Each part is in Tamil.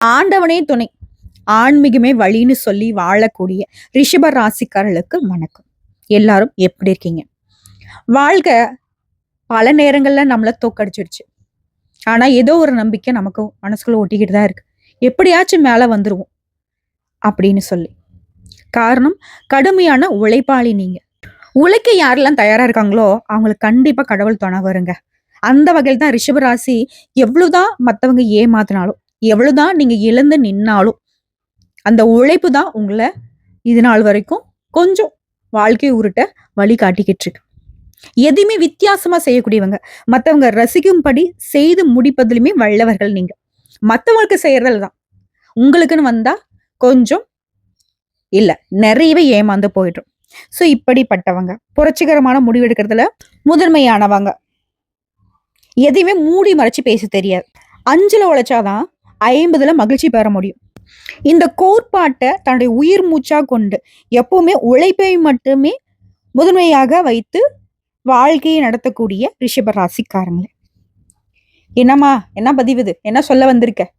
ஆண்டவனே துணை. ஆன்மீகமே வழின்னு சொல்லி வாழக்கூடிய ரிஷப ராசிக்காரர்களுக்கு வணக்கம். எல்லாரும் எப்படி இருக்கீங்க? வாழ்க்கை பல நேரங்கள்ல நம்மள தோக்கடிச்சிருச்சு. ஆனா ஏதோ ஒரு நம்பிக்கை நமக்கு மனசுக்குள்ள ஒட்டிக்கிட்டு தான் இருக்கு. எப்படியாச்சும் மேல வந்துருவோம் அப்படின்னு சொல்லி. காரணம் கடுமையான உழைப்பாளி நீங்க. உழைக்க யாரெல்லாம் தயாரா இருக்காங்களோ அவங்களுக்கு கண்டிப்பா கடவுள் துணை வருங்க. அந்த வகையில் தான் ரிஷபராசி எவ்வளவுதான் மத்தவங்க ஏமாத்தினாலும் எவ்வளவுதான் நீங்க இழந்து நின்னாலும் அந்த உழைப்பு தான் உங்களை இது நாள் வரைக்கும் கொஞ்சம் வாழ்க்கை உருட்ட வழி காட்டிக்கிட்டு இருக்கு. எதையுமே வித்தியாசமா செய்யக்கூடியவங்க மத்தவங்க ரசிக்கும்படி செய்து முடிப்பதிலுமே வல்லவர்கள் நீங்க. மற்றவங்களுக்கு செய்யறதுல தான். உங்களுக்குன்னு வந்தா கொஞ்சம் இல்லை நிறையவே ஏமாந்து போயிடும். ஸோ இப்படிப்பட்டவங்க புரட்சிகரமான முடிவெடுக்கிறதுல முதன்மையானவங்க. எதையுமே மூடி மறைச்சு பேச தெரியாது. அஞ்சில் உழைச்சாதான் ஐம்பதில் மகிழ்ச்சி பெற முடியும். இந்த கோட்பாட்டை தன்னுடைய உயிர் மூச்சா கொண்டு எப்பவுமே உழைப்பை மட்டுமே முதன்மையாக வைத்து வாழ்க்கையை நடத்தக்கூடிய ரிஷப ராசிக்காரங்களே. என்னம்மா என்ன பதிவுது என்ன சொல்ல வந்திருக்க?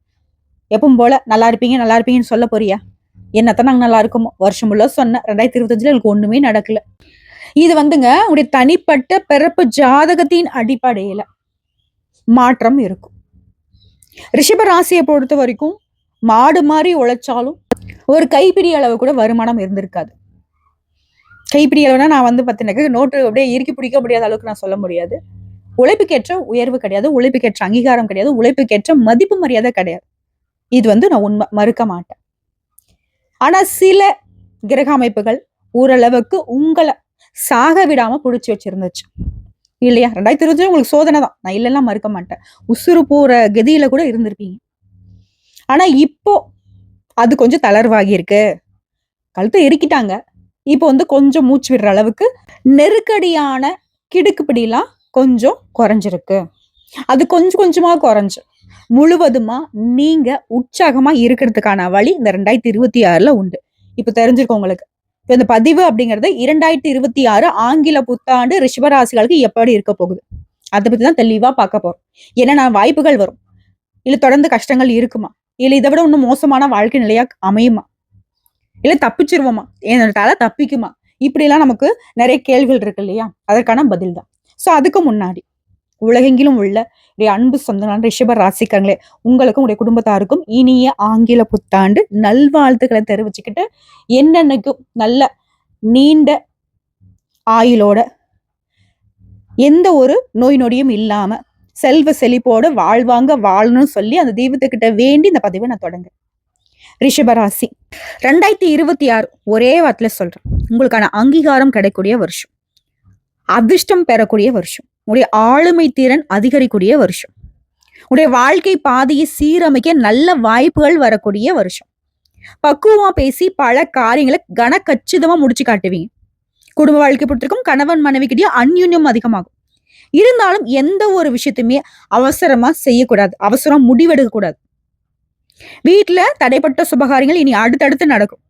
எப்பவும் போல நல்லா இருப்பீங்க நல்லா இருப்பீங்கன்னு சொல்ல போறியா? என்னத்தான் நாங்கள் நல்லா இருக்கோமோ? வருஷம் உள்ள சொன்னேன் ரெண்டாயிரத்தி இருபத்தஞ்சுல எனக்கு ஒண்ணுமே நடக்கல. இது வந்துங்க உங்களுடைய தனிப்பட்ட பிறப்பு ஜாதகத்தின் அடிப்படையில மாற்றம் இருக்கும். ரிஷபராசியை பொறுத்த வரைக்கும் மாடு மாதிரி உழைச்சாலும் ஒரு கைப்பிடி அளவு கூட வருமானம் இருந்திருக்காது. கைப்பிடி அளவுனா நான் வந்து பார்த்தீங்கன்னா நோட்டு அப்படியே இறுக்கி பிடிக்க முடியாத அளவுக்கு நான் சொல்ல முடியாது. உழைப்புக்கேற்ற உயர்வு கிடையாது உழைப்புக்கேற்ற அங்கீகாரம் கிடையாது உழைப்புக்கேற்ற மதிப்பு மரியாதை கிடையாது. இது வந்து நான் உண்மை மறுக்க மாட்டேன். ஆனா சில கிரக அமைப்புகள் ஓரளவுக்கு உங்களை சாக விடாம பிடிச்சி வச்சிருந்துச்சு. இல்லையா? ரெண்டாயிரத்தி இருபத்தி உங்களுக்கு சோதனை தான். நான் இல்லைலாம் மறுக்க மாட்டேன். உசுறு போற கதியில கூட இருந்திருப்பீங்க. ஆனா இப்போ அது கொஞ்சம் தளர்வாகி இருக்கு. கழுத்தை இறுக்கிட்டாங்க இப்போ வந்து கொஞ்சம் மூச்சு விடுற அளவுக்கு நெருக்கடியான கிடுக்குப்பிடிலாம் கொஞ்சம் குறைஞ்சிருக்கு. அது கொஞ்சம் கொஞ்சமா குறைஞ்சு. முழுவதுமா நீங்க உற்சாகமா இருக்கிறதுக்கான வழி இந்த ரெண்டாயிரத்தி இருபத்தி ஆறுல உண்டு. இப்போ தெரிஞ்சிருக்கும் உங்களுக்கு. இந்த பதிவு அப்படிங்கிறது இரண்டாயிரத்தி இருபத்தி ஆறு ஆங்கில புத்தாண்டு ரிஷபராசிகளுக்கு எப்படி இருக்க போகுது? அதை பத்தி தான் தெளிவா பார்க்க போறோம். என்னென்ன வாய்ப்புகள் வரும்? இல்லை தொடர்ந்து கஷ்டங்கள் இருக்குமா? இல்லை இதை விட இன்னும் மோசமான வாழ்க்கை நிலையா அமையுமா? இல்லை தப்பிச்சிருவோமா? என்னட்டால தப்பிக்குமா? இப்படி எல்லாம் நமக்கு நிறைய கேள்விகள் இருக்கு இல்லையா? அதற்கான பதில் தான். ஸோ அதுக்கு முன்னாடி உலகெங்கிலும் உள்ள அன்பு சொந்தங்களான ரிஷப ராசிக்காரங்களே உங்களுக்கும் உடைய குடும்பத்தாருக்கும் இனிய ஆங்கில புத்தாண்டு நல்வாழ்த்துக்களை தெரிவிச்சுக்கிட்டு என்னென்னைக்கும் நல்ல நீண்ட ஆயுளோட எந்த ஒரு நோய் நொடியும் இல்லாம செல்வ செழிப்போட வாழ்வாங்க வாழணும்னு சொல்லி அந்த தெய்வத்துக்கிட்ட வேண்டி இந்த பதிவை நான் தொடங்க ரிஷபராசி ரெண்டாயிரத்தி இருபத்தி ஆறு ஒரே வார்த்தையில சொல்றேன். உங்களுக்கான அங்கீகாரம் கிடைக்கக்கூடிய வருஷம். அதிர்ஷ்டம் பெறக்கூடிய வருஷம். உடைய ஆளுமை திறன் அதிகரிக்கூடிய வருஷம். உடைய வாழ்க்கை பாதையை சீரமைக்க நல்ல வாய்ப்புகள் வரக்கூடிய வருஷம். பக்குவமா பேசி பல காரியங்களை கன கச்சிதமா முடிச்சு காட்டுவீங்க. குடும்ப வாழ்க்கை பொறுத்திருக்கும் கணவன் மனைவிக்கிட்டே அந்யுன்யம் அதிகமாகும். இருந்தாலும் எந்த ஒரு விஷயத்தையுமே அவசரமா செய்யக்கூடாது. அவசரம் முடிவெடுக்க கூடாது வீட்டுல தடைப்பட்ட சுபகாரியங்கள் இனி அடுத்தடுத்து நடக்கும்.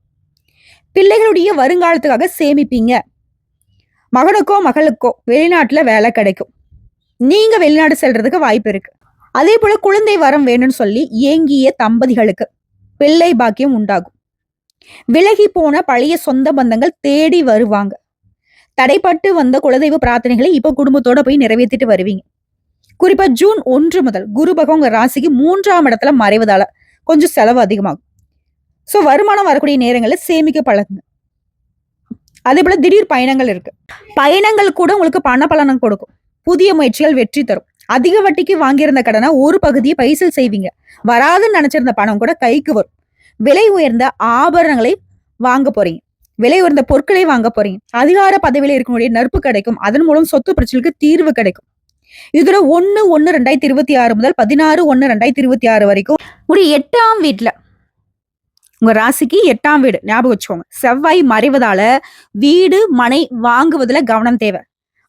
பிள்ளைகளுடைய வருங்காலத்துக்காக சேமிப்பீங்க. மகனுக்கோ மகளுக்கோ வெளிநாட்டுல வேலை கிடைக்கும். நீங்க வெளிநாடு செல்றதுக்கு வாய்ப்பு இருக்கு. அதே போல குழந்தை வரம் வேணும்னு சொல்லி ஏங்கிய தம்பதிகளுக்கு பிள்ளை பாக்கியம் உண்டாகும். விலகி போன பழைய சொந்த பந்தங்கள் தேடி வருவாங்க. தடைப்பட்டு வந்த குலதெய்வ பிரார்த்தனைகளை இப்போ குடும்பத்தோட போய் நிறைவேற்றிட்டு வருவீங்க. குறிப்பா ஜூன் ஒன்று முதல் குரு பகவான் ராசிக்கு மூன்றாம் இடத்துல மறைவதால கொஞ்சம் செலவு அதிகமாகும். ஸோ வருமானம் வரக்கூடிய நேரங்களில் சேமிக்க பழகுங்க. அதே போல திடீர் பயணங்கள் இருக்கு. பயணங்கள் கூட உங்களுக்கு பண பலனம் கொடுக்கும். புதிய முயற்சிகள் வெற்றி தரும். அதிக வட்டிக்கு வாங்கியிருந்த கடனை ஒரு பகுதியை பைசல் செய்வீங்க. வராதுன்னு நினைச்சிருந்த பணம் கூட கைக்கு வரும். விலை உயர்ந்த ஆபரணங்களை வாங்க போறீங்க. விலை உயர்ந்த பொருட்களை வாங்க போறீங்க. அதிகார பதவியில் இருக்கக்கூடிய நட்பு கிடைக்கும். அதன் மூலம் சொத்து பிரச்சனைக்கு தீர்வு கிடைக்கும். இதுல ஒன்னு ஒன்னு ரெண்டாயிரத்தி இருபத்தி ஆறு முதல் பதினாறு ஒன்னு ரெண்டாயிரத்தி இருபத்தி ஆறு வரைக்கும். ஒரு எட்டாம் வீட்டுல உங்க ராசிக்கு எட்டாம் வீடு ஞாபகம் வச்சுக்கோங்க. செவ்வாய் மறைவதால வீடு மனை வாங்குவதுல கவனம் தேவை.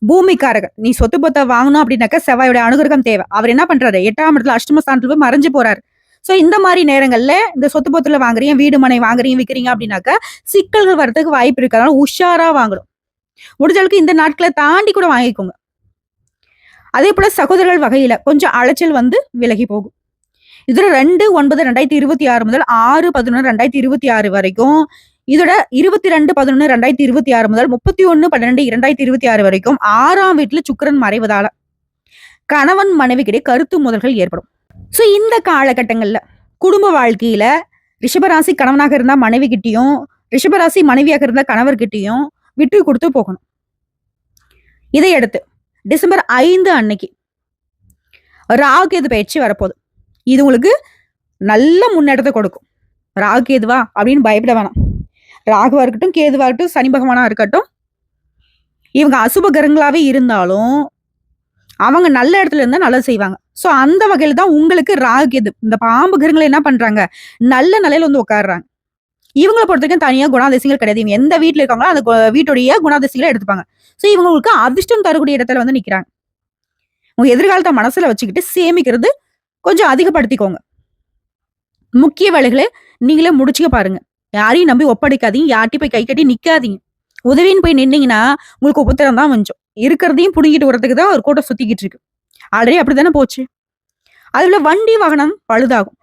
பூமிக்காரகர் நீ சொத்து பொத்தை வாங்கணும் அப்படின்னாக்கா செவ்வாயோட அனுகிரகம் தேவை. அவர் என்ன பண்றாரு? எட்டாம் இடத்துல அஷ்டமஸ்தானத்துல போய் மறைஞ்சு போறாரு. ஸோ இந்த மாதிரி நேரங்கள்ல இந்த சொத்து பொத்துல வாங்குறீங்க வீடு மனை வாங்குறீங்க விற்கிறீங்க அப்படின்னாக்கா சிக்கல்கள் வர்றதுக்கு வாய்ப்பு இருக்கு. அதனால உஷாரா வாங்கணும். முடிஞ்சளவுக்கு இந்த நாட்களை தாண்டி கூட வாங்கிக்கோங்க. அதே போல சகோதரர்கள் வகையில கொஞ்சம் அலைச்சல் வந்து விலகி போகும். இதுல ரெண்டு ஒன்பது ரெண்டாயிரத்தி இருபத்தி ஆறு முதல் ஆறு பதினொன்று ரெண்டாயிரத்தி இருபத்தி ஆறு வரைக்கும் இதோட இருபத்தி ரெண்டு பதினொன்று ரெண்டாயிரத்தி இருபத்தி ஆறு முதல் முப்பத்தி ஒன்று பன்னெண்டு இரண்டாயிரத்தி இருபத்தி ஆறு வரைக்கும் ஆறாம் வீட்டில் சுக்கரன் மறைவதால கணவன் மனைவிக்கிடையே கருத்து முதல்கள் ஏற்படும். ஸோ இந்த காலகட்டங்களில் குடும்ப வாழ்க்கையில ரிஷபராசி கணவனாக இருந்தா மனைவி கிட்டயும் ரிஷபராசி மனைவியாக இருந்தா கணவர்கிட்டையும் விட்டு கொடுத்து போகணும். இதையடுத்து டிசம்பர் ஐந்து அன்னைக்கு ராகுகேது பயிற்சி வரப்போகுது. இது உங்களுக்கு நல்ல முன்னேற்றத்தை கொடுக்கும். ராகு கேதுவா அப்படின்னு பயப்பட வேணாம். ராகுவா இருக்கட்டும் கேதுவா இருக்கட்டும் சனி பகவானா இருக்கட்டும் இவங்க அசுப கிரகங்களாகவே இருந்தாலும் அவங்க நல்ல இடத்துல இருந்தால் நல்லது செய்வாங்க. ஸோ அந்த வகையில் தான் உங்களுக்கு ராகு கேது இந்த பாம்பு கிரகங்களை என்ன பண்ணுறாங்க நல்ல நிலையில் வந்து உட்காடுறாங்க இவங்களை பொறுத்த வரைக்கும் தனியாக குணாதிசயங்கள் கிடையாது. இவங்க எந்த வீட்டில் இருக்காங்களோ அந்த வீட்டுடைய குணாதிசயங்களை எடுத்துப்பாங்க. ஸோ இவங்களுக்கு அதிர்ஷ்டம் தரக்கூடிய இடத்துல வந்து நிற்கிறாங்க உங்கள் எதிர்காலத்தை மனசில் வச்சுக்கிட்டு சேமிக்கிறது கொஞ்சம் அதிகப்படுத்திக்கோங்க. முக்கிய வேலைகளை நீங்களே முடிச்சுக்க பாருங்க. யாரையும் நம்பி ஒப்படைக்காதீங்க. யார்ட்டையும் போய் கை கட்டி நிக்காதீங்க. உதவின்னு போய் நின்னீங்கன்னா உங்களுக்கு உபத்திரம் தான் கொஞ்சம். இருக்கிறதையும் புடுங்கிட்டு வரதுக்கு தான் ஒரு கூட்டம் சுத்திக்கிட்டு இருக்கு. ஆல்ரெடி அப்படித்தானே போச்சு. அதுல வண்டி வாகனம் பழுதாகும்.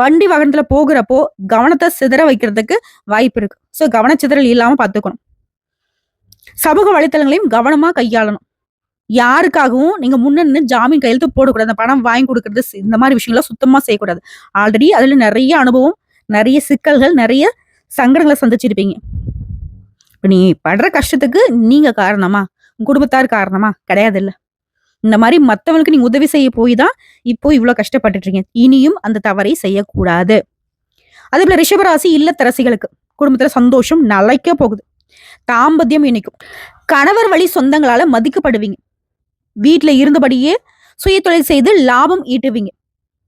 வண்டி வாகனத்துல போகிறப்போ கவனத்தை சிதற வைக்கிறதுக்கு வாய்ப்பு இருக்கு. ஸோ கவனச்சிதறல் இல்லாம பார்த்துக்கணும். சமூக வலைத்தளங்களையும் கவனமா கையாளணும். யாருக்காகவும் நீங்க முன்னின்னு ஜாமீன் கையெழுத்து போடக்கூடாது. அந்த பணம் வாங்கி கொடுக்கறது இந்த மாதிரி விஷயங்களை சுத்தமா செய்யக்கூடாது. ஆல்ரெடி அதுல நிறைய அனுபவம் நிறைய சிக்கல்கள் நிறைய சங்கடங்களை சந்திச்சிருப்பீங்க. இப்போ நீ படுற கஷ்டத்துக்கு நீங்க காரணமா? குடும்பத்தார் காரணமா? கிடையாது இல்ல இந்த மாதிரி மற்றவங்களுக்கு நீங்க உதவி செய்ய போய் தான் இப்போ இவ்வளவு கஷ்டப்பட்டுட்ருக்கீங்க. இனியும் அந்த தவறை செய்யக்கூடாது. அதே போல ரிஷபராசி இல்லத்தரசிகளுக்கு குடும்பத்துல சந்தோஷம் நிலைக்க போகுது. தாம்பத்தியம் இணைக்கும். கணவர் வழி சொந்தங்களால மதிக்கப்படுவீங்க. வீட்டுல இருந்தபடியே சுய தொழில் செய்து லாபம் ஈட்டுவீங்க.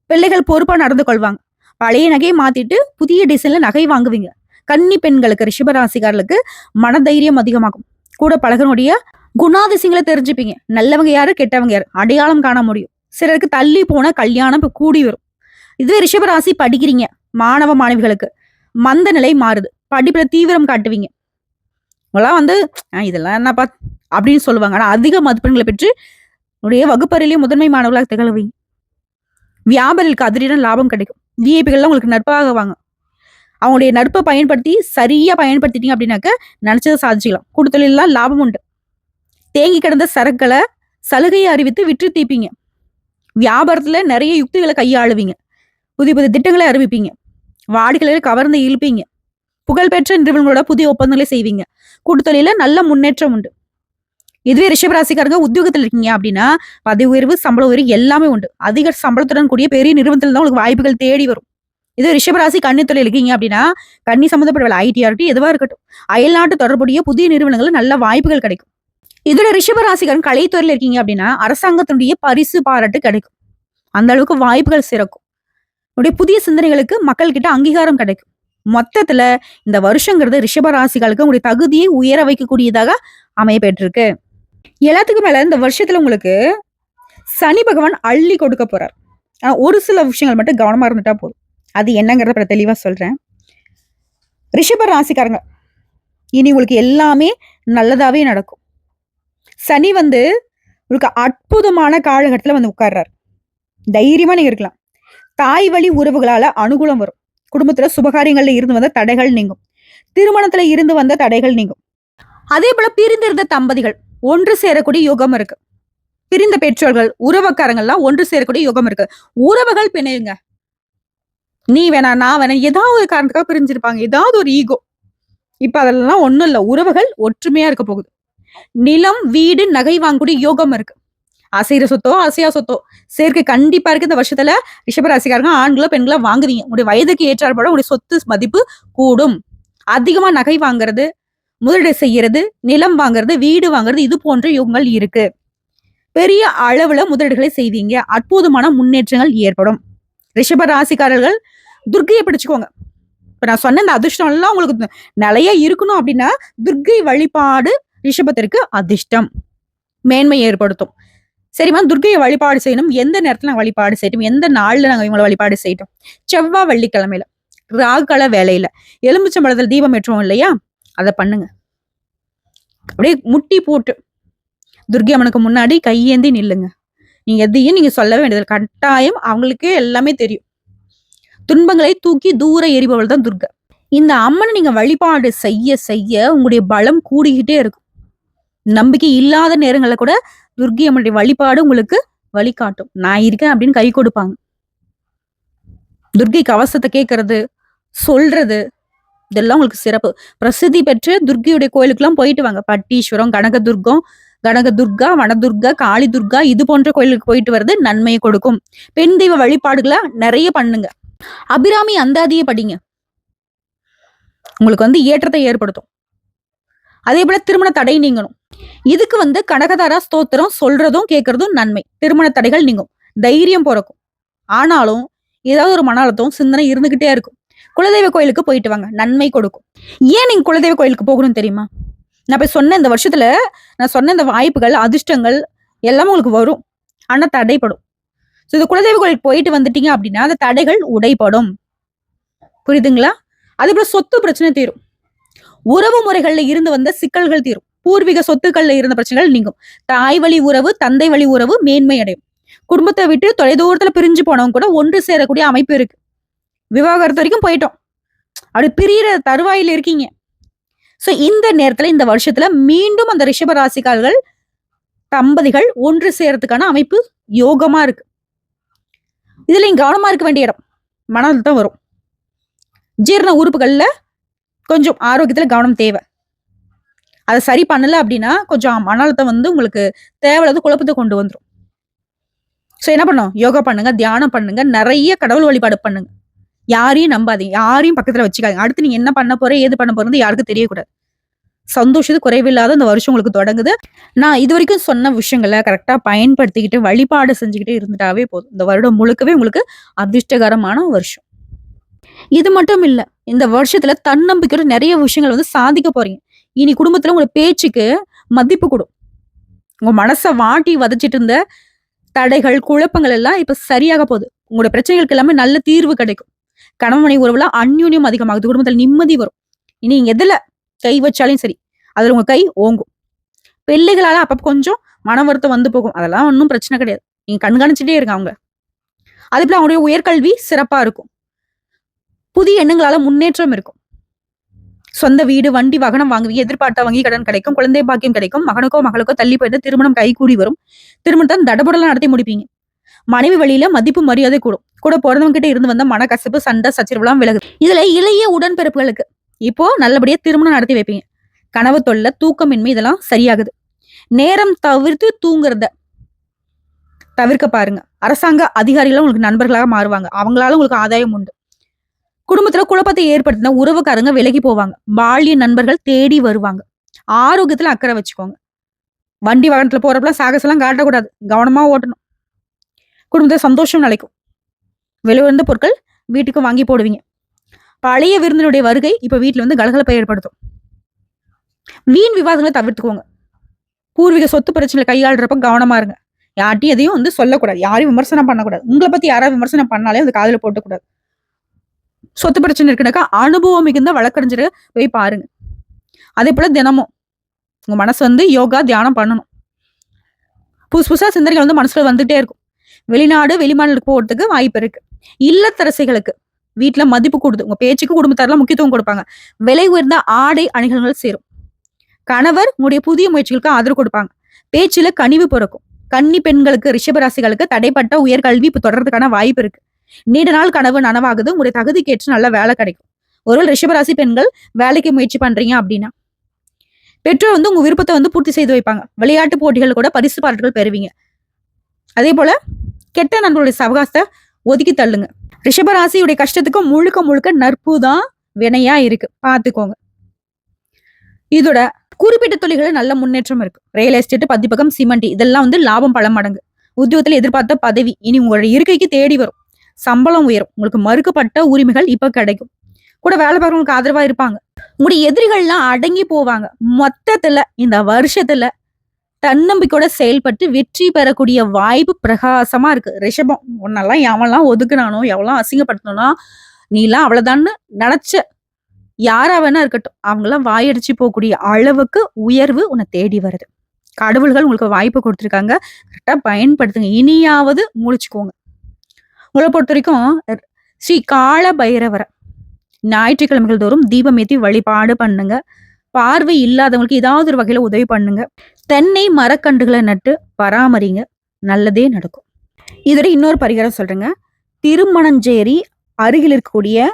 பிள்ளைகள் பொறுப்பா நடந்து கொள்வாங்க. பழைய நகையை மாத்திட்டு புதிய டிசைன்ல நகை வாங்குவீங்க. கன்னி பெண்களுக்கு ரிஷபராசிகாரர்களுக்கு மனதைரியம் அதிகமாகும். கூட பழகனுடைய குணாதிசயங்களை தெரிஞ்சுப்பீங்க. நல்லவங்க யாரு கெட்டவங்க யாரு? அடையாளம் காண முடியும். சிலருக்கு தள்ளி போன கல்யாணம் கூடி வரும். இதுவே ரிஷபராசி படிக்கிறீங்க. மாணவ மாணவிகளுக்கு மந்த நிலை மாறுது. படிப்புல தீவிரம் காட்டுவீங்க. உங்களாம் வந்து இதெல்லாம் என்னப்பா அப்படின்னு சொல்லுவாங்க. ஆனா அதிக மதிப்பெண்களை பெற்று உடைய வகுப்பறையிலேயே முதன்மை மாணவர்களாக திகழ்வீங்க வியாபாரிகளுக்கு அதிரிடம் லாபம் கிடைக்கும். விஐபிகள்லாம் உங்களுக்கு நட்பாக வாங்க அவங்களுடைய நட்பை பயன்படுத்தி சரியா பயன்படுத்திட்டீங்க அப்படின்னாக்க நினைச்சதை சாதிச்சுக்கலாம். கூடுதலாம் லாபம் உண்டு. தேங்கி கிடந்த சரக்குகளை சலுகையை அறிவித்து விற்று தீப்பீங்க. வியாபாரத்துல நிறைய யுக்திகளை கையாளுவீங்க. புதிய புதிய திட்டங்களை அறிவிப்பீங்க. வாடிக்கையாளரை கவர்ந்து இழுப்பீங்க. புகழ்பெற்ற நிறுவனங்களோட புதிய ஒப்பந்தங்களை செய்வீங்க. கூட்டுத்தொழில நல்ல முன்னேற்றம் உண்டு. இதுவே ரிஷபராசிக்காரங்க உத்தியோகத்தில் இருக்கீங்க அப்படின்னா பதவி உயர்வு சம்பள உயர்வு எல்லாமே உண்டு. அதிக சம்பளத்துடன் கூடிய பெரிய நிறுவனத்தில் தான் உங்களுக்கு வாய்ப்புகள் தேடி வரும். இது ரிஷபராசி கன்னி தொழில் இருக்கீங்க அப்படின்னா கன்னி சம்மந்தப்பட்ட வேலை ஐடி ஆர்டி எதுவாக இருக்கட்டும். அயல்நாட்டு தொடர்புடைய புதிய நிறுவனங்களில் நல்ல வாய்ப்புகள் கிடைக்கும். இதோட ரிஷபராசிகரன் கலைத்துறையில் இருக்கீங்க அப்படின்னா அரசாங்கத்தினுடைய பரிசு பாராட்டு கிடைக்கும். அந்த அளவுக்கு வாய்ப்புகள் சிறக்கும். உடைய புதிய சிந்தனைகளுக்கு மக்கள் கிட்ட அங்கீகாரம் கிடைக்கும். மொத்தத்துல இந்த வருஷங்கிறது ரிஷபராசிகளுக்கு உங்களுடைய தகுதியை உயர வைக்கக்கூடியதாக அமைய பெற்றிருக்கு எல்லாத்துக்கும் மேல இந்த வருஷத்துல உங்களுக்கு சனி பகவான் அள்ளி கொடுக்க போறார். ஆனா ஒரு சில விஷயங்கள் மட்டும் கவனமா இருந்துட்டா போதும். அது என்னங்கிறத அப்புறம் தெளிவா சொல்றேன். ரிஷப ராசிக்காரங்க இனி உங்களுக்கு எல்லாமே நல்லதாவே நடக்கும். சனி வந்து உங்களுக்கு அற்புதமான காலகட்டத்துல வந்து உட்கார்றாரு. தைரியமா நீங்க இருக்கலாம். தாய் வழி உறவுகளால அனுகூலம் வரும். குடும்பத்துல சுபகாரியங்கள்ல இருந்து வந்த தடைகள் நீங்கும். திருமணத்துல இருந்து வந்த தடைகள் நீங்கும். அதே போல பிரிந்திருந்த தம்பதிகள் ஒன்று சேரக்கூடிய யோகம் இருக்கு. பிரிந்த பெற்றோர்கள் உறவுக்காரங்கள்லாம் ஒன்று சேரக்கூடிய யோகம் இருக்கு. உறவுகள் பிணையுங்க. நீ வேணா நான் வேணா ஏதாவது ஒரு காரணத்துக்காக பிரிஞ்சிருப்பாங்க. ஏதாவது ஒரு ஈகோ. இப்ப அதெல்லாம் ஒண்ணும் இல்ல. உறவுகள் ஒற்றுமையா இருக்க போகுது. நிலம் வீடு நகை வாங்கக்கூடிய யோகம் இருக்கு. அசைற சொத்தோ அசையா சொத்தோ. சேர்க்கை கண்டிப்பா இருக்கு. இந்த வருஷத்துல ரிஷபராசிக்காரங்க ஆண்களோ பெண்களோ வாங்குவீங்க. உங்களுடைய வயதுக்கு ஏற்றாற்பட உங்களுடைய சொத்து மதிப்பு கூடும். அதிகமா நகை வாங்குறது முதலீடு செய்யறது நிலம் வாங்குறது வீடு வாங்குறது இது போன்ற யுகங்கள் இருக்கு. பெரிய அளவுல முதலீடுகளை செய்வீங்க. அற்புதமான முன்னேற்றங்கள் ஏற்படும். ரிஷப ராசிக்காரர்கள் துர்க்கையை பிடிச்சுக்கோங்க. இப்ப நான் சொன்ன இந்த அதிர்ஷ்டம் எல்லாம் உங்களுக்கு நிலைய இருக்கணும் அப்படின்னா துர்க்கை வழிபாடு ரிஷபத்திற்கு அதிர்ஷ்டம். மேன்மை ஏற்படுத்தும். சரிம்மா துர்க்கையை வழிபாடு செய்யணும். எந்த நேரத்துல நாங்கள் வழிபாடு செய்யட்டும்? எந்த நாள்ல நாங்கள் இவங்களை வழிபாடு செய்யட்டும்? செவ்வாய் வெள்ளிக்கிழமையில. ராகல வேலையில. எலும்புச்சம்பழத்தில் தீபம் ஏற்றுவோம் இல்லையா? அதை பண்ணுங்க. அப்படியே முட்டி போட்டு துர்கை அம்மனுக்கு முன்னாடி கையேந்தி நில்லுங்க. நீங்க எதையும் நீங்க சொல்லவே வேண்டியது கட்டாயம் அவங்களுக்கே எல்லாமே தெரியும். துன்பங்களை தூக்கி தூர எரிபவள் தான் துர்கா. இந்த அம்மனை நீங்க வழிபாடு செய்ய செய்ய உங்களுடைய பலம் கூடிக்கிட்டே இருக்கும். நம்பிக்கை இல்லாத நேரங்களில் கூட துர்கி அம்மனுடைய வழிபாடு உங்களுக்கு வழிகாட்டும். நான் இருக்கேன் அப்படின்னு கை கொடுப்பாங்க. துர்கை கவசத்தை கேட்கறது சொல்றது இதெல்லாம் உங்களுக்கு சிறப்பு. பிரசித்தி பெற்று துர்கையுடைய கோயிலுக்குலாம் போயிட்டு வாங்க. பட்டீஸ்வரம் கனகதுர்கம் கனகதுர்கா வனதுர்கா காளி துர்கா இது போன்ற கோயிலுக்கு போயிட்டு வர்றது நன்மையை கொடுக்கும். பெண் தெய்வ வழிபாடுகளை நிறைய பண்ணுங்க. அபிராமி அந்தாதியை படிங்க. உங்களுக்கு வந்து ஏற்றத்தை ஏற்படுத்தும். அதே போல திருமண தடை நீங்கணும். இதுக்கு வந்து கனகதாரா ஸ்தோத்திரம் சொல்றதும் கேட்கறதும் நன்மை. திருமண தடைகள் நீங்கும். தைரியம் பிறக்கும். ஆனாலும் ஏதாவது ஒரு மன அழுத்தம் சிந்தனை இருந்துகிட்டே இருக்கும். குலதெய்வ கோயிலுக்கு போயிட்டு வாங்க. நன்மை கொடுக்கும். ஏன் நீங்க குலதெய்வ கோயிலுக்கு போகணும்னு தெரியுமா? நான் போய் சொன்ன இந்த வருஷத்துல நான் சொன்ன இந்த வாய்ப்புகள் அதிர்ஷ்டங்கள் எல்லாமே உங்களுக்கு வரும். ஆனா தடைப்படும். ஸோ இந்த குலதெய்வ கோயிலுக்கு போயிட்டு வந்துட்டீங்க அப்படின்னா அந்த தடைகள் உடைப்படும். புரியுதுங்களா? அதே போல சொத்து பிரச்சனை தீரும். உறவு முறைகள்ல இருந்து வந்த சிக்கல்கள் தீரும். பூர்வீக சொத்துக்கள்ல இருந்த பிரச்சனைகள் நீங்கும். தாய் வழி உறவு தந்தை வழி உறவு மேன்மை அடையும் குடும்பத்தை விட்டு தொலைதூரத்துல பிரிஞ்சு போனவங்க கூட ஒன்று சேரக்கூடிய அமைப்பு இருக்கு. விவாகரத்து வரைக்கும் போயிட்டோம். அப்படி பிரியிற தருவாயில் இருக்கீங்க. ஸோ இந்த நேரத்தில் இந்த வருஷத்துல மீண்டும் அந்த ரிஷப ராசிக்காரர்கள் தம்பதிகள் ஒன்று சேரத்துக்கான அமைப்பு யோகமா இருக்கு. இதுல கவனமாக கவனமா இருக்க வேண்டிய இடம் மன அழுத்தம் வரும். ஜீரண உறுப்புகள்ல கொஞ்சம் ஆரோக்கியத்துல கவனம் தேவை. அதை சரி பண்ணல அப்படின்னா கொஞ்சம் மன அழுத்தம் வந்து உங்களுக்கு தேவையில்லாத குழப்பத்தை கொண்டு வந்துடும் ஸோ என்ன பண்ணும்? யோகா பண்ணுங்க தியானம் பண்ணுங்க நிறைய கடவுள் வழிபாடு பண்ணுங்க. யாரையும் நம்பாதீங்க. யாரையும் பக்கத்துல வச்சுக்காதீங்க. அடுத்து நீங்க என்ன பண்ண போற ஏது பண்ண போறது யாருக்கும் தெரியக்கூடாது. சந்தோஷத்து குறைவில்லாத இந்த வருஷம் உங்களுக்கு தொடங்குது. நான் இது வரைக்கும் சொன்ன விஷயங்களை கரெக்டா பயன்படுத்திக்கிட்டு வழிபாடு செஞ்சுக்கிட்டு இருந்துட்டாவே போதும். இந்த வருடம் முழுக்கவே உங்களுக்கு அதிர்ஷ்டகரமான வருஷம். இது மட்டும் இல்ல இந்த வருஷத்துல தன்னம்பிக்கையோட நிறைய விஷயங்கள் வந்து சாதிக்க போறீங்க. இனி குடும்பத்துல உங்க பேச்சுக்கு மதிப்பு கொடு உங்க மனசை வாட்டி வதச்சிட்டு இருந்த தடைகள் குழப்பங்கள் எல்லாம் இப்ப சரியாக போகுது. உங்களோட பிரச்சனைகளுக்கு எல்லாமே நல்ல தீர்வு கிடைக்கும். கணவன் மனைவி உறவுல அந்யூன்யம் அதிகமாகுது. குடும்பத்தில் நிம்மதி வரும். இனி எதுல? கை வச்சாலும் சரி. அதுல உங்க கை ஓங்கும். பிள்ளைகளால அப்பப்ப கொஞ்சம் மன வருத்தம் வந்து போகும். அதெல்லாம் ஒன்றும் பிரச்சனை கிடையாது. நீங்க கண்காணிச்சுட்டே இருங்க அவங்க. அதே போல அவங்களுடைய உயர்கல்வி சிறப்பா இருக்கும். புதிய எண்ணங்களால முன்னேற்றம் இருக்கும். சொந்த வீடு வண்டி வாகனம் வாங்குவீங்க. எதிர்பார்த்த வங்கி கடன் கிடைக்கும். குழந்தை பாக்கியம் கிடைக்கும். மகனுக்கோ மகளுக்கோ தள்ளி போயிட்டு திருமணம் கைகூடி வரும். திருமணத்தை தடபுடலாம் நடத்தி முடிப்பீங்க. மனைவி வழியில மதிப்பு மரியாதை கூடும். கூட பிறந்தவங்க கிட்ட இருந்து வந்த மனக்கசப்பு சண்டை சச்சரவுலாம் விலகுது இதுல இளைய உடன்பிறப்புகளுக்கு இப்போ நல்லபடியா திருமணம் நடத்தி வைப்பீங்க. கனவு தொல்லை தூக்கமின்மை இதெல்லாம் சரியாகுது. நேரம் தவிர்த்து தூங்குறத தவிர்க்க பாருங்க. அரசாங்க அதிகாரிகளும் உங்களுக்கு நண்பர்களாக மாறுவாங்க. அவங்களால உங்களுக்கு ஆதாயம் உண்டு. குடும்பத்துல குழப்பத்தை ஏற்படுத்தின உறவுக்காரங்க விலகி போவாங்க. பால்ய நண்பர்கள் தேடி வருவாங்க. ஆரோக்கியத்துல அக்கறை வச்சுக்கோங்க. வண்டி வாகனத்துல போறப்பலாம் சாகசம்லாம் காட்டக்கூடாது. கவனமா ஓட்டணும். குடும்பத்துல சந்தோஷம் நிலைக்கும். வெளிவந்த பொருட்கள் வீட்டுக்கு வாங்கி போடுவீங்க. பழைய விருந்தினுடைய வருகை இப்ப வீட்டுல வந்து கலகலப்பை ஏற்படுத்தும். வீண் விவாதங்களை தவிர்த்துக்கோங்க. பூர்வீக சொத்து பிரச்சனை கையாளுறப்ப கவனமா இருங்க. யார்ட்டையும் எதையும் வந்து சொல்லக்கூடாது. யாரையும் விமர்சனம் பண்ணக்கூடாது. உங்களை பத்தி யாராவது விமர்சனம் பண்ணாலே அந்த காதில் போட்டக்கூடாது. சொத்து பிரச்சனை இருக்குனாக்கா அனுபவம் மிகுந்த வழக்கறிஞரை போய் பாருங்க. அதே போல தினமும் உங்க மனசு வந்து யோகா தியானம் பண்ணணும். புதுசு புதுசா சிந்தனைகள் வந்து மனசுல வந்துட்டே இருக்கும். வெளிநாடு வெளிமாநிலத்துக்கு போகிறதுக்கு வாய்ப்பு இருக்கு. இல்லத்தரசிகளுக்கு வீட்டுல மதிப்பு கொடுத்து உங்க பேச்சுக்கு குடும்பத்தாரெல்லாம் முக்கியத்துவம் கொடுப்பாங்க. விலை உயர்ந்த ஆடை அணிகலன்கள் சேரும். கணவர் உங்களுடைய புதிய முயற்சிகளுக்கு ஆதரவு கொடுப்பாங்க. பேச்சுல கனிவு பிறக்கும். கன்னி பெண்களுக்கு ரிஷபராசிகளுக்கு தடைப்பட்ட உயர்கல்வி இப்போ தொடர்றதுக்கான வாய்ப்பு இருக்கு. நீண்ட நாள் கனவு நனவாகுது. உங்களுடைய தகுதிக்கேற்ற நல்ல வேலை கிடைக்கும். ஒருவேளை ரிஷபராசி பெண்கள் வேலைக்கு முயற்சி பண்றீங்க அப்படின்னா பெற்றோர் வந்து உங்க விருப்பத்தை வந்து பூர்த்தி செய்து வைப்பாங்க. விளையாட்டு போட்டிகள் கூட பரிசு பாராட்டுகள் பெறுவீங்க. அதே போல கெட்ட நண்பர்களுடைய சவகாசத்தை ஒதுக்கி தள்ளுங்க. ரிஷபராசியுடைய கஷ்டத்துக்கு முழுக்க முழுக்க நட்பு தான் வினையா இருக்கு. பாத்துக்கோங்க. இதோட குறிப்பிட்ட தொழில்களில் நல்ல முன்னேற்றம் இருக்கு. ரியல் எஸ்டேட் பதிப்பகம் சிமெண்ட் இதெல்லாம் வந்து லாபம் பல மடங்கு. உத்தியோகத்தில் எதிர்பார்த்த பதவி. இனி உங்களோட இருக்கைக்கு தேடி வரும். சம்பளம் உயரும். உங்களுக்கு மறுக்கப்பட்ட உரிமைகள் இப்ப கிடைக்கும். கூட வேலை பார்க்கறவங்களுக்கு ஆதரவா இருப்பாங்க. உங்களுடைய எதிரிகள்லாம் அடங்கி போவாங்க. மொத்தத்துல இந்த வருஷத்துல தன்னம்பிக்கையோட செயல்பட்டு வெற்றி பெறக்கூடிய வாய்ப்பு பிரகாசமா இருக்கு. ரிஷபம் உன்னெல்லாம் எவன்லாம் ஒதுக்குனானோ எவ்வளோ அசிங்கப்படுத்தணும்னா நீலாம் அவ்வளோதான்னு நினச்ச யாரா வேணா இருக்கட்டும். அவங்களாம் வாயடிச்சு போகக்கூடிய அளவுக்கு உயர்வு உன்னை தேடி வருது. கடவுள்கள் உங்களுக்கு வாய்ப்பு கொடுத்துருக்காங்க. கரெக்டாக பயன்படுத்துங்க. இனியாவது முழிச்சுக்கோங்க. உங்களை பொறுத்த வரைக்கும் ஸ்ரீ கால பைரவரை ஞாயிற்றுக்கிழமைகள் தோறும் தீபம் ஏற்றி வழிபாடு பண்ணுங்க. பார்வை இல்லாதவங்களுக்கு ஏதாவது ஒரு வகையில் உதவி பண்ணுங்க. தென்னை மரக்கன்றுகளை நட்டு பராமரிங்க. நல்லதே நடக்கும். இதோட இன்னொரு பரிகாரம் சொல்றேங்க. திருமணஞ்சேரி அருகில் இருக்கக்கூடிய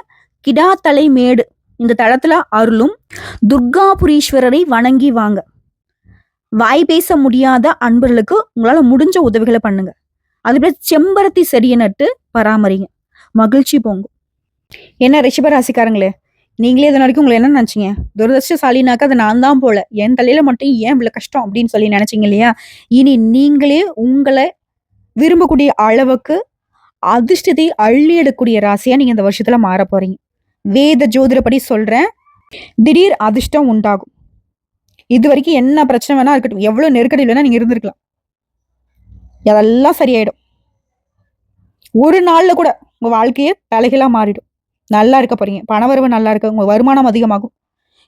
கிடாத்தலை மேடு. இந்த தளத்துல அருளும் துர்காபுரீஸ்வரரை வணங்கி வாங்க. வாய் பேச முடியாத அன்பர்களுக்கு உங்களால முடிஞ்ச உதவிகளை பண்ணுங்க. அதுபோல செம்பருத்தி செடியை நட்டு பராமரிங்க. மகிழ்ச்சி பொங்கும். என்ன ரிஷபராசிக்காரங்களே நீங்களே இதன் வரைக்கும் உங்களை என்ன நினைச்சீங்க? துரதிருஷ்டசாலினாக்கா அது நான் தான் போல. என் தலையில மட்டும் ஏன் இவ்வளவு கஷ்டம் அப்படின்னு சொல்லி நினைச்சீங்க இல்லையா? இனி நீங்களே உங்களை விரும்பக்கூடிய அளவுக்கு அதிர்ஷ்டத்தை அள்ளி ராசியா நீங்க இந்த வருஷத்துல மாற போறீங்க. வேத ஜோதிடப்படி சொல்றேன் திடீர் அதிர்ஷ்டம் உண்டாகும். இது வரைக்கும் என்ன பிரச்சனை வேணா இருக்கட்டும். எவ்வளவு நெருக்கடி வேணா நீங்க இருந்திருக்கலாம். அதெல்லாம் சரியாயிடும். ஒரு நாள்ல கூட உங்க வாழ்க்கையே தலைகளா மாறிடும். நல்லா இருக்க போறீங்க. பணவரவு நல்லா இருக்கு. உங்க வருமானம் அதிகமாகும்.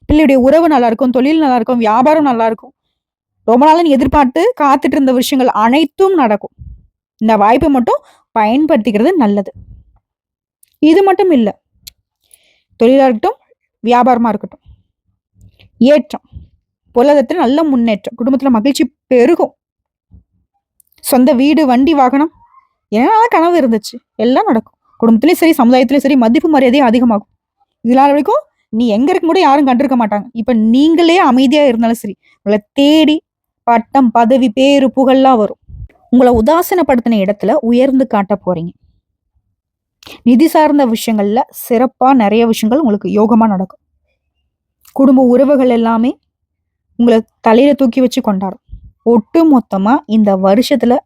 பிள்ளையுடைய உறவு நல்லா இருக்கும். தொழில் நல்லா இருக்கும். வியாபாரம் நல்லா இருக்கும். ரொம்ப நாள் நீ எதிர்பார்த்து காத்துட்டு இருந்த விஷயங்கள் அனைத்தும் நடக்கும். இந்த வாய்ப்பை மட்டும் பயன்படுத்திக்கிறது நல்லது. இது மட்டும் இல்லை. தொழிலாக இருக்கட்டும் வியாபாரமாக இருக்கட்டும். ஏற்றம். பொருளாதாரத்தில் நல்ல முன்னேற்றம். குடும்பத்தில் மகிழ்ச்சி பெருகும். சொந்த வீடு வண்டி வாகனம். என்னென்ன கனவு இருந்துச்சு? எல்லாம் நடக்கும். குடும்பத்திலயும் சரி சமுதாயத்திலயும் சரி மதிப்பு மரியாதையும் அதிகமாகும். இதனால வரைக்கும் நீ எங்க இருக்க முடியும் யாரும் கண்டிருக்க மாட்டாங்க. இப்ப நீங்களே அமைதியா இருந்தாலும் சரி உங்களை தேடி பட்டம் பதவி பேரு புகழ்லாம் வரும். உங்களை உதாசீனப்படுத்தின இடத்துல உயர்ந்து காட்ட போறீங்க. நிதி சார்ந்த விஷயங்கள்ல சிறப்பா நிறைய விஷயங்கள் உங்களுக்கு யோகமா நடக்கும். குடும்ப உறவுகள் எல்லாமே உங்களை தலையில தூக்கி வச்சு கொண்டாடும். ஒட்டு மொத்தமா இந்த வருஷத்துல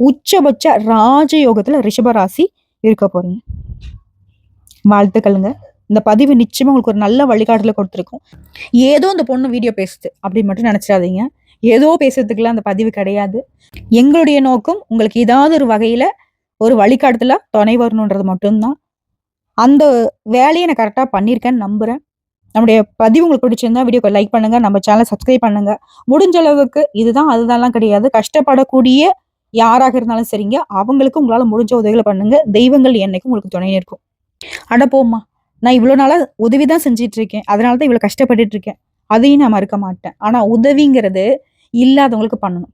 உச்சபட்ச ராஜயோகத்துல ரிஷபராசி இருக்க போறீங்க. வாழ்த்துக்களுங்க. இந்த பதிவு நிச்சயமா உங்களுக்கு ஒரு நல்ல வழிகாட்டுல கொடுத்துருக்கும். ஏதோ இந்த பொண்ணு வீடியோ பேசுது அப்படின்னு மட்டும் நினைச்சிடாதீங்க. ஏதோ பேசுறதுக்குலாம் அந்த பதிவு கிடையாது. எங்களுடைய நோக்கம் உங்களுக்கு ஏதாவது ஒரு வகையில ஒரு வழிகாட்டுல துணை வரணுன்றது மட்டும்தான். அந்த வேலையை நான் கரெக்டாக பண்ணியிருக்கேன்னு நம்புறேன். நம்முடைய பதிவு உங்களுக்கு பிடிச்சிருந்தா வீடியோக்கு லைக் பண்ணுங்க. நம்ம சேனலை சப்ஸ்கிரைப் பண்ணுங்க. முடிஞ்ச அளவுக்கு இதுதான் அதுதான்லாம் கிடையாது. கஷ்டப்படக்கூடிய யாராக இருந்தாலும் சரிங்க. அவங்களுக்கு உங்களால முடிஞ்ச உதவிகளை பண்ணுங்க. தெய்வங்கள் என்னைக்கும் உங்களுக்கு துணை இருக்கும் அட போம்மா. நான் இவ்வளோ நாளாக உதவி தான் செஞ்சிட்டு இருக்கேன் அதனால தான் இவ்வளோ கஷ்டப்பட்டுட்டு இருக்கேன் அதையும் நான் மறுக்க மாட்டேன். ஆனால் உதவிங்கிறது இல்லாதவங்களுக்கு பண்ணணும்.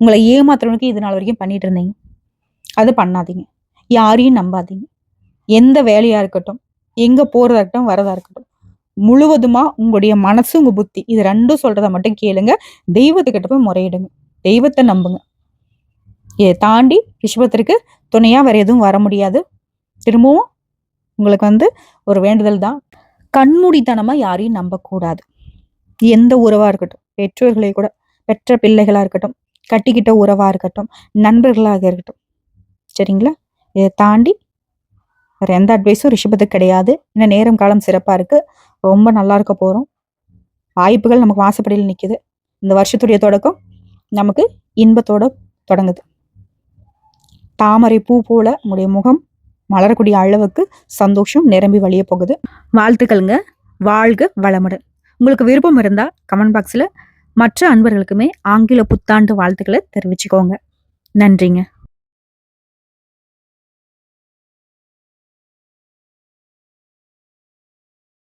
உங்களை ஏமாத்துறவனுக்கு இது நாள் வரைக்கும் பண்ணிட்டு இருந்தீங்க. அது பண்ணாதீங்க. யாரையும் நம்பாதீங்க. எந்த வேலையா இருக்கட்டும் எங்க போறதா இருக்கட்டும் வரதா இருக்கட்டும் முழுவதுமா உங்களுடைய மனசு உங்க புத்தி இது ரெண்டும் சொல்கிறத மட்டும் கேளுங்க. தெய்வத்துக்கிட்ட போய் முறையிடுங்க. தெய்வத்தை நம்புங்க. தாண்டி ரிஷபத்திற்கு துணையாக வேறு எதுவும் வர முடியாது. திரும்பவும் உங்களுக்கு வந்து ஒரு வேண்டுதல் தான். கண்மூடித்தனமாக யாரையும் நம்பக்கூடாது. எந்த உறவாக இருக்கட்டும் பெற்றோர்களை கூட பெற்ற பிள்ளைகளாக இருக்கட்டும் கட்டிக்கிட்ட உறவாக இருக்கட்டும் நண்பர்களாக இருக்கட்டும். சரிங்களா? இதை தாண்டி வேறு எந்த அட்வைஸும் ரிஷபத்துக்கு கிடையாது. இன்னும் நேரம் காலம் சிறப்பாக இருக்குது ரொம்ப நல்லா இருக்க போகிறோம் வாய்ப்புகள் நமக்கு வாசப்படியில் நிற்குது இந்த வருஷத்துடைய தொடக்கம் நமக்கு இன்பத்தோட தொடங்குது. தாமரை பூ போல உங்களுடைய முகம் மலரக்கூடிய அளவுக்கு சந்தோஷம் நிரம்பி வழிய போகுது. வாழ்த்துக்களுங்க. வாழ்க வளமுடன். உங்களுக்கு விருப்பம் இருந்தால் கமெண்ட் பாக்ஸில் மற்ற அன்பர்களுக்குமே ஆங்கில புத்தாண்டு வாழ்த்துக்களை தெரிவிச்சுக்கோங்க. நன்றிங்க.